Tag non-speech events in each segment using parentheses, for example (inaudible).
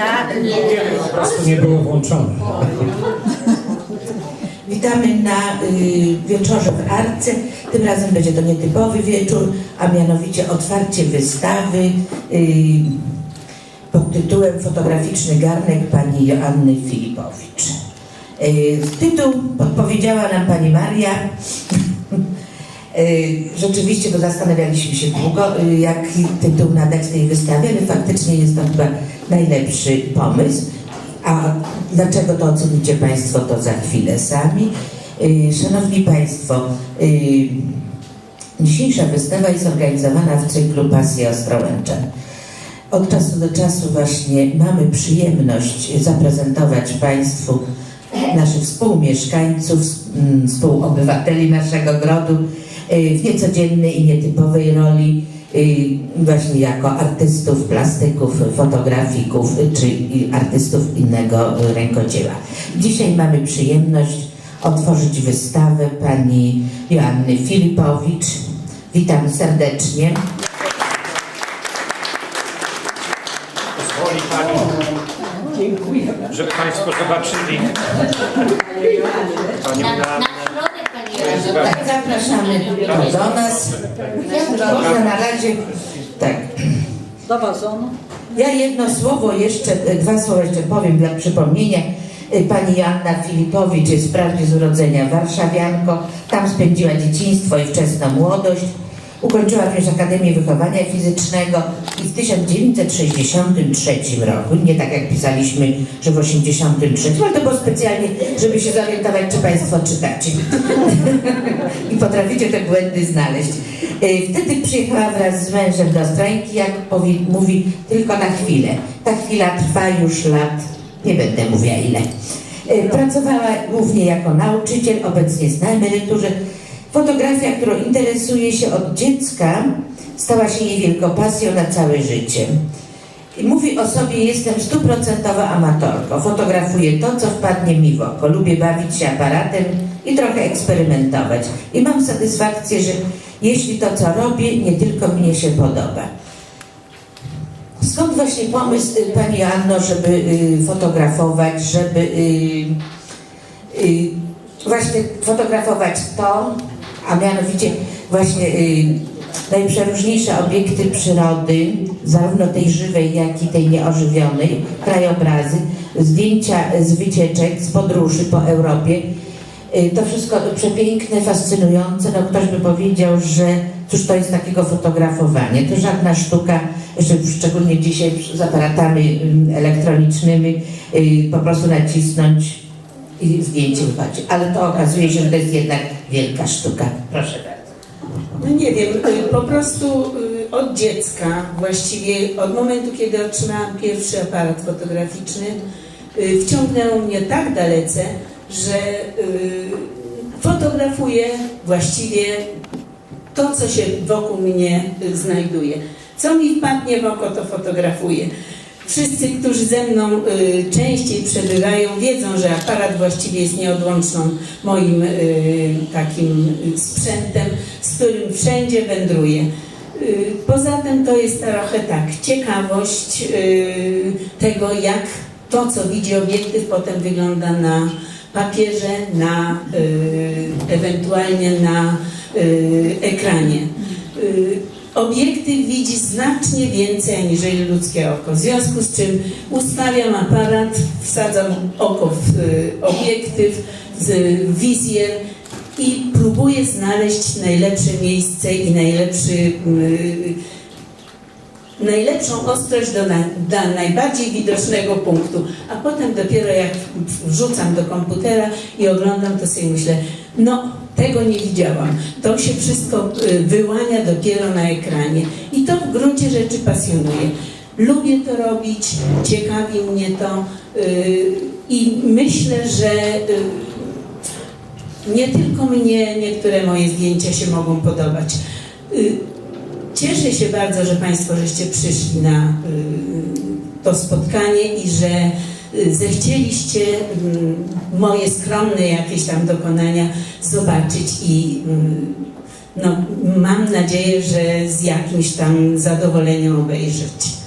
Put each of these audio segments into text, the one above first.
na Po prostu nie było włączone. (laughs) Witamy na y, wieczorze w Arce. Tym razem będzie to nietypowy wieczór, a mianowicie otwarcie wystawy y, pod tytułem Fotograficzny garnek pani Joanny Filipowicz. Y, tytuł podpowiedziała nam pani Maria. (laughs) Y, Rzeczywiście, bo zastanawialiśmy się długo, y, jaki tytuł nadać tej wystawie, ale faktycznie jest to chyba najlepszy pomysł. A dlaczego to ocenicie Państwo, to za chwilę sami. Y, Szanowni Państwo, y, dzisiejsza wystawa jest organizowana w cyklu Pasja Ostrołęczan. Od czasu do czasu właśnie mamy przyjemność zaprezentować Państwu naszych współmieszkańców, mm, współobywateli naszego grodu y, w niecodziennej i nietypowej roli właśnie jako artystów, plastyków, fotografików y, czy artystów innego y, rękodzieła. Dzisiaj mamy przyjemność otworzyć wystawę pani Joanny Filipowicz. Witam serdecznie. Pozwoli Pani, żeby Państwo zobaczyli Panią na, Tak, zapraszamy do nas. Może na razie, tak. Do wazonu. Ja jedno słowo jeszcze, dwa słowa jeszcze powiem dla przypomnienia. E, Pani Joanna Filipowicz jest wprawdzie z urodzenia warszawianką. Tam spędziła dzieciństwo i wczesną młodość. Ukończyła również Akademię Wychowania Fizycznego i w 1963 roku, nie tak jak pisaliśmy, że w 1983, ale to było specjalnie, żeby się zorientować, czy Państwo czytacie (laughs) i potraficie te błędy znaleźć. E, Wtedy przyjechała wraz z mężem do Ostrołęki, jak powi- mówi, tylko na chwilę. Ta chwila trwa już lat, nie będę mówiła ile. E, Pracowała głównie jako nauczyciel, obecnie jest na emeryturze. Fotografia, którą interesuje się od dziecka, stała się jej wielką pasją na całe życie. Mówi o sobie, jestem stuprocentowa amatorką. Fotografuję to, co wpadnie mi w oko. Lubię bawić się aparatem i trochę eksperymentować. I mam satysfakcję, że jeśli to, co robię, nie tylko mnie się podoba. Skąd właśnie pomysł y, Pani Joanno, żeby y, fotografować, żeby y, właśnie fotografować to, a mianowicie właśnie y, najprzeróżniejsze obiekty przyrody, zarówno tej żywej, jak i tej nieożywionej, krajobrazy, zdjęcia z wycieczek, z podróży po Europie. Y, To wszystko przepiękne, fascynujące. No ktoś by powiedział, że cóż to jest takiego fotografowanie. To żadna sztuka, szczególnie dzisiaj z aparatami ym, elektronicznymi, y, po prostu nacisnąć i zdjęcie wychodzi. Ale to okazuje się, że to jest jednak wielka sztuka. Proszę bardzo. No nie wiem, y, po prostu y, od dziecka, właściwie od momentu, kiedy otrzymałam pierwszy aparat fotograficzny, y, wciągnęło mnie tak dalece, że fotografuję właściwie to, co się wokół mnie znajduje. Co mi wpadnie w oko, to fotografuję. Wszyscy, którzy ze mną y, częściej przebywają, wiedzą, że aparat właściwie jest nieodłączną moim y, takim sprzętem, z którym wszędzie wędruję. Y, Poza tym to jest trochę tak, ciekawość y, tego, jak to, co widzi obiektyw, potem wygląda na papierze, na y, ewentualnie na y, ekranie. Y, Obiektyw widzi znacznie więcej aniżeli ludzkie oko. W związku z czym ustawiam aparat, wsadzam oko w y, obiektyw, w wizjer i próbuję znaleźć najlepsze miejsce i najlepszy, y, najlepszą ostrość do, do najbardziej widocznego punktu. A potem dopiero jak wrzucam do komputera i oglądam, to sobie myślę, no tego nie widziałam. To się wszystko y, wyłania dopiero na ekranie. I to w gruncie rzeczy pasjonuje. Lubię to robić, ciekawi mnie to y, i myślę, że y, nie tylko mnie niektóre moje zdjęcia się mogą podobać. Cieszę się bardzo, że Państwo żeście przyszli na to spotkanie i że zechcieliście mm, moje skromne jakieś tam dokonania zobaczyć i mm, no, mam nadzieję, że z jakimś tam zadowoleniem obejrzeć.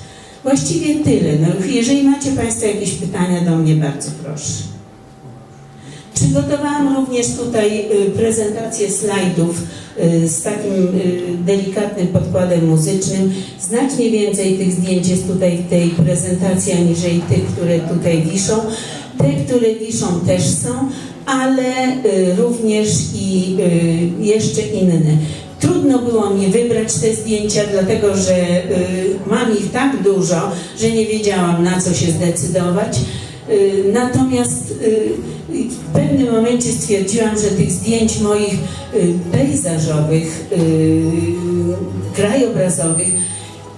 Właściwie tyle. No, jeżeli macie Państwo jakieś pytania do mnie, bardzo proszę. Przygotowałam również tutaj y, prezentację slajdów y, z takim y, delikatnym podkładem muzycznym. Znacznie więcej tych zdjęć jest tutaj w tej prezentacji, aniżeli tych, które tutaj wiszą. Te, które wiszą też są, ale y, również i y, jeszcze inne. Trudno było mi wybrać te zdjęcia, dlatego że y, mam ich tak dużo, że nie wiedziałam na co się zdecydować. Y, Natomiast y, w pewnym momencie stwierdziłam, że tych zdjęć moich y, pejzażowych, y, krajobrazowych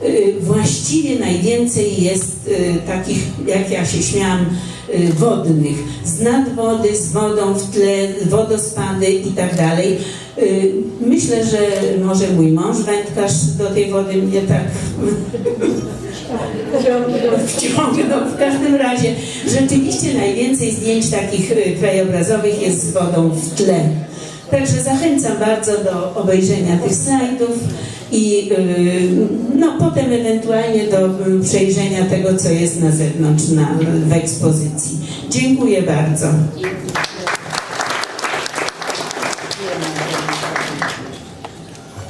y, właściwie najwięcej jest takich, jak ja się śmiałam, wodnych. Z nad wody, z wodą w tle, wodospady i tak dalej. Myślę, że może mój mąż wędkarz do tej wody mnie tak wciągnął. W każdym razie rzeczywiście najwięcej zdjęć takich y, krajobrazowych jest z wodą w tle. Także zachęcam bardzo do obejrzenia tych slajdów i y, no, potem ewentualnie do y, przejrzenia tego, co jest na zewnątrz na, w ekspozycji. Dziękuję bardzo.